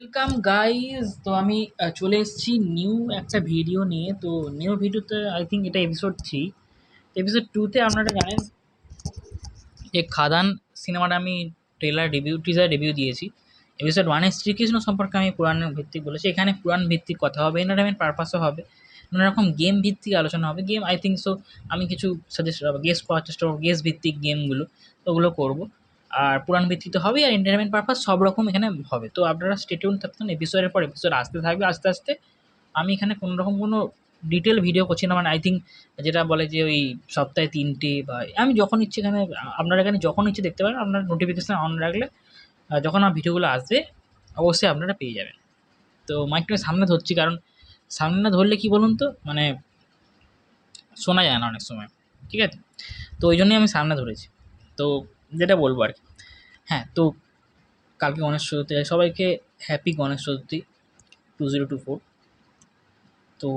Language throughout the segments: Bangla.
ওয়েলকাম গাইজ তো আমি চলে এসেছি নিউ একটা ভিডিও নিয়ে। তো নিউ ভিডিওতে আই থিঙ্ক এটা এপিসোড থ্রি এপিসোড টুতে আপনারা জানেন যে খাদান সিনেমাটা আমি ট্রেলার রিভিউ টিজার রিভিউ দিয়েছি। এপিসোড ওয়ানে শ্রীকৃষ্ণ সম্পর্কে আমি পুরাণ ভিত্তিক বলেছি। এখানে পুরাণ ভিত্তিক কথা হবে এন্টারটেনমেন্ট পারপাসও হবে নানা রকম গেম ভিত্তিক আলোচনা হবে। গেম আই থিঙ্ক সো আমি কিছু সাজেস্ট গেস করার চেষ্টা করব গেস ভিত্তিক গেমগুলো ওগুলো করব। আর পুরাণ ভিত্তিক তো হবেই আর এন্টারটেনমেন্ট পারপাস সব রকম এখানে হবে। তো আপনারা স্টেটিউন থাকতেন এপিসোডের পর এপিসোড আসতে থাকবে, আস্তে আস্তে আমি এখানে কোনো রকম কোনো ডিটেল ভিডিও করছি না মানে আই থিঙ্ক যেটা বলে যে ওই সপ্তাহে তিনটে বা আমি যখন ইচ্ছে এখানে, আপনারা এখানে যখন ইচ্ছে দেখতে পারেন, আপনার নোটিফিকেশান অন রাখলে যখন আমার ভিডিওগুলো আসবে, অবশ্যই আপনারা পেয়ে যাবেন। তো মাইকটা সামনে ধরছি, কারণ সামনে না ধরলে কি বলুন তো মানে শোনা যায় না অনেক সময়, ঠিক আছে? তো ওই জন্যই আমি সামনে ধরেছি। তো যেটা বলব আর কি। হ্যাঁ তো কালকে গণেশ চতুর্থী, সবাইকে happy Ganesh Chaturthi two zero two four তো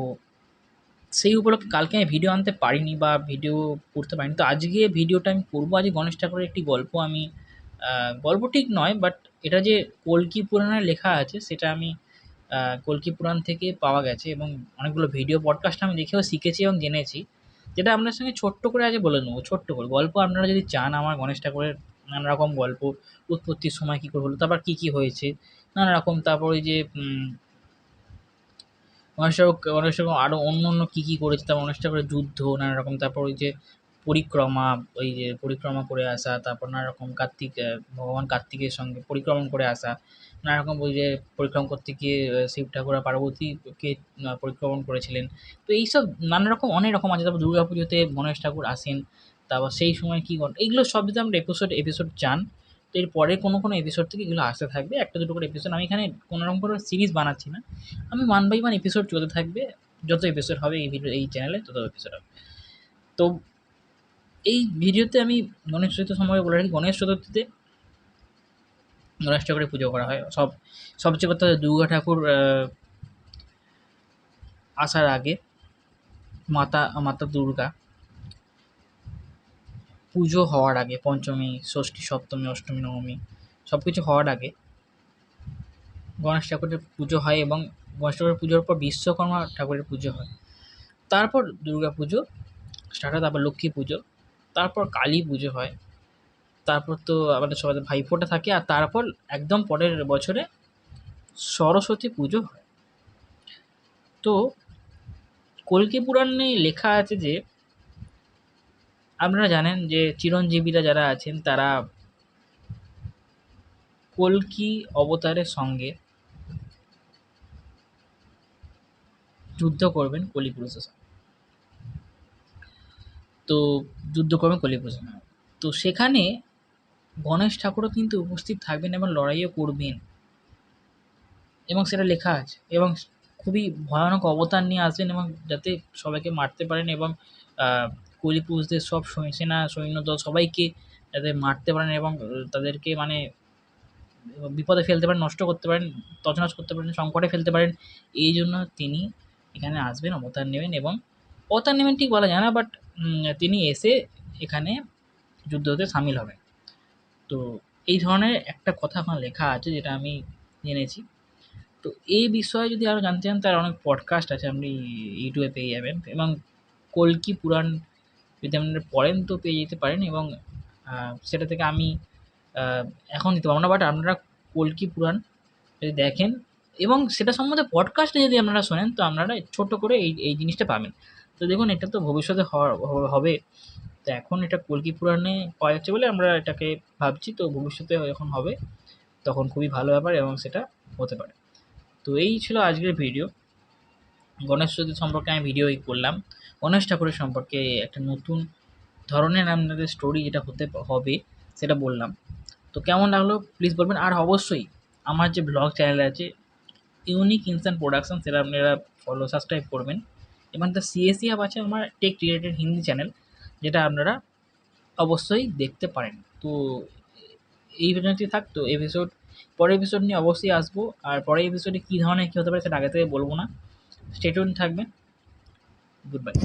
সেই উপলক্ষে কালকে আমি ভিডিও আনতে পারিনি বা ভিডিও করতে পারিনি। তো আজকে ভিডিওটা আমি করব, আজকে গণেশ ঠাকুরের একটি গল্প আমি গল্প ঠিক নয় বাট এটা যে কল্কি পুরাণে লেখা আছে, সেটা আমি কল্কি পুরাণ থেকে পাওয়া গেছে এবং অনেকগুলো ভিডিও পডকাস্ট আমি দেখেও শিখেছি এবং জেনেছি। যেটা আপনার সঙ্গে ছোট্ট করে আজ বলে নেব, ছোট্ট করে। গল্প আপনারা যদি চান, আমার গণেশ ঠাকুরের নানা রকম গল্প, উৎপত্তির সময় কী করে হলো, তারপর কী কী হয়েছে নানা রকম তারপর ওই যে গণেশ ঠাকুর গণেশ ঠাকুর আরও অন্য অন্য কী কী করেছে, তারপর গণেশ ঠাকুরের যুদ্ধ নানা রকম তারপর ওই যে পরিক্রমা, ওই যে পরিক্রমা করে আসা, তারপর নানা রকম কার্তিক ভগবান কার্তিকের সঙ্গে পরিক্রমণ করে আসা নানা রকম ওই যে পরিক্রমা করতে গিয়ে শিব ঠাকুর পার্বতীকে পরিক্রমণ করেছিলেন। তো এইসব নানা রকম অনেক রকম আছে। তারপর দুর্গা পুজোতে গণেশ ঠাকুর আসেন, তারপর সেই সময় কী ঘটে, এইগুলো সব যদি আমরা এপিসোড এপিসোড চান, তো এর পরে কোনো কোনো এপিসোড থেকে এগুলো আসতে থাকবে। একটা দুটো করে এপিসোড আমি এখানে কোনো রকম করে সিরিজ বানাচ্ছি না। আমি ওয়ান বাই ওয়ান এপিসোড চলতে থাকবে। যত এপিসোড হবে এই ভিডিও এই চ্যানেলে তত এপিসোড হবে। তো এই ভিডিওতে আমি গণেশ চতুর্থী সম্পর্কে বলে রাখি, গণেশ চতুর্থীতে গণেশ ঠাকুরের পুজো করা হয়। সব, সবচেয়ে কথা দুর্গা ঠাকুর আসার আগে মাতা মাতা দুর্গা পুজো হওয়ার আগে, পঞ্চমী, ষষ্ঠী, সপ্তমী, অষ্টমী, নবমী সব কিছু হওয়ার আগে গণেশ ঠাকুরের পুজো হয় এবং গণেশ ঠাকুরের পুজোর পর বিশ্বকর্মা ঠাকুরের পুজো হয়। তারপর দুর্গা পুজো স্টার্ট হয়, তারপর লক্ষ্মী পুজো। তারপর কালী পুজো হয়। তারপর তো আমাদের সবাই ভাইফোঁটা থাকে আর তারপর একদম পরের বছরে সরস্বতী পুজো হয়। তো কল্কি পুরাণে লেখা আছে যে, আপনারা জানেন যে চিরঞ্জীবীরা যারা আছেন তারা কল্কি অবতারের সঙ্গে যুদ্ধ করবেন কলিপুরুষের সঙ্গে। তো যুদ্ধ করবেন কলিপুরুষের সঙ্গে তো সেখানে গণেশ ঠাকুরও কিন্তু উপস্থিত থাকবেন এবং লড়াইও করবেন। এবং সেটা লেখা আছে। এবং খুবই ভয়ানক অবতার নিয়ে আসবেন এবং যাতে সবাইকে মারতে পারেন এবং কলিপুরুষদের সব সেনা সৈন্যদল সবাইকে যাতে মারতে পারেন এবং তাদেরকে মানে বিপদে ফেলতে পারেন, নষ্ট করতে পারেন, তছনছ করতে পারেন, সংকটে ফেলতে পারেন, এই জন্য তিনি এখানে আসবেন, অবতার নেবেন এবং অবতার নেবেন ঠিক বলা যায় না বাট তিনি এসে এখানে যুদ্ধতে সামিল হবেন। তো এই ধরনের একটা কথা ওখানে লেখা আছে যেটা আমি জেনেছি। তো এই বিষয়ে যদি আরও জানতে চান, তার অনেক পডকাস্ট আছে, আপনি ইউটিউবে পেয়ে যাবেন। এবং কল্কি পুরাণ যদি আপনারা পড়েন তো পেয়ে যেতে পারেন এবং সেটা থেকে আমি এখন দিতে পারব না বাট আপনারা কল্কি পুরাণ যদি দেখেন, এবং সেটা সম্বন্ধে পডকাস্টে যদি আপনারা শোনেন, তো আপনারা ছোট করে এই এই জিনিসটা পাবেন। তো দেখুন, এটা তো ভবিষ্যতে হবে। তো এখন এটা কলকি পুরাণে পাওয়া যাচ্ছে বলে আমরা এটাকে ভাবছি, তো ভবিষ্যতে যখন হবে, তখন খুবই ভালো ব্যাপার এবং সেটা হতে পারে। তো এই ছিল আজকের ভিডিও। গণেশ চতুর্থী সম্পর্কে আমি ভিডিও করলাম। গণেশ ঠাকুরের সম্পর্কে একটা নতুন ধরনের আপনাদের স্টোরি যেটা হতে হবে, সেটা বললাম। তো কেমন লাগল প্লিজ বলবেন। আর অবশ্যই আমার যে ব্লগ চ্যানেল আছে ইউনিক ইনস্ট্যান্ট প্রোডাকশন সেটা আপনারা ফলো সাবস্ক্রাইব করবেন। এবং তার সিএসি অ্যাপ আছে আমার টেক রিলেটেড হিন্দি চ্যানেল যেটা আপনারা অবশ্যই দেখতে পারেন। তো এই ভিডিওটি থাকতো এপিসোড পরের এপিসোড নিয়ে অবশ্যই আসব। আর পরের এপিসোডে কী ধরনের কী হতে পারে সেটা আগে থেকে বলব না। স্টেটুন থাকবেন। Good bye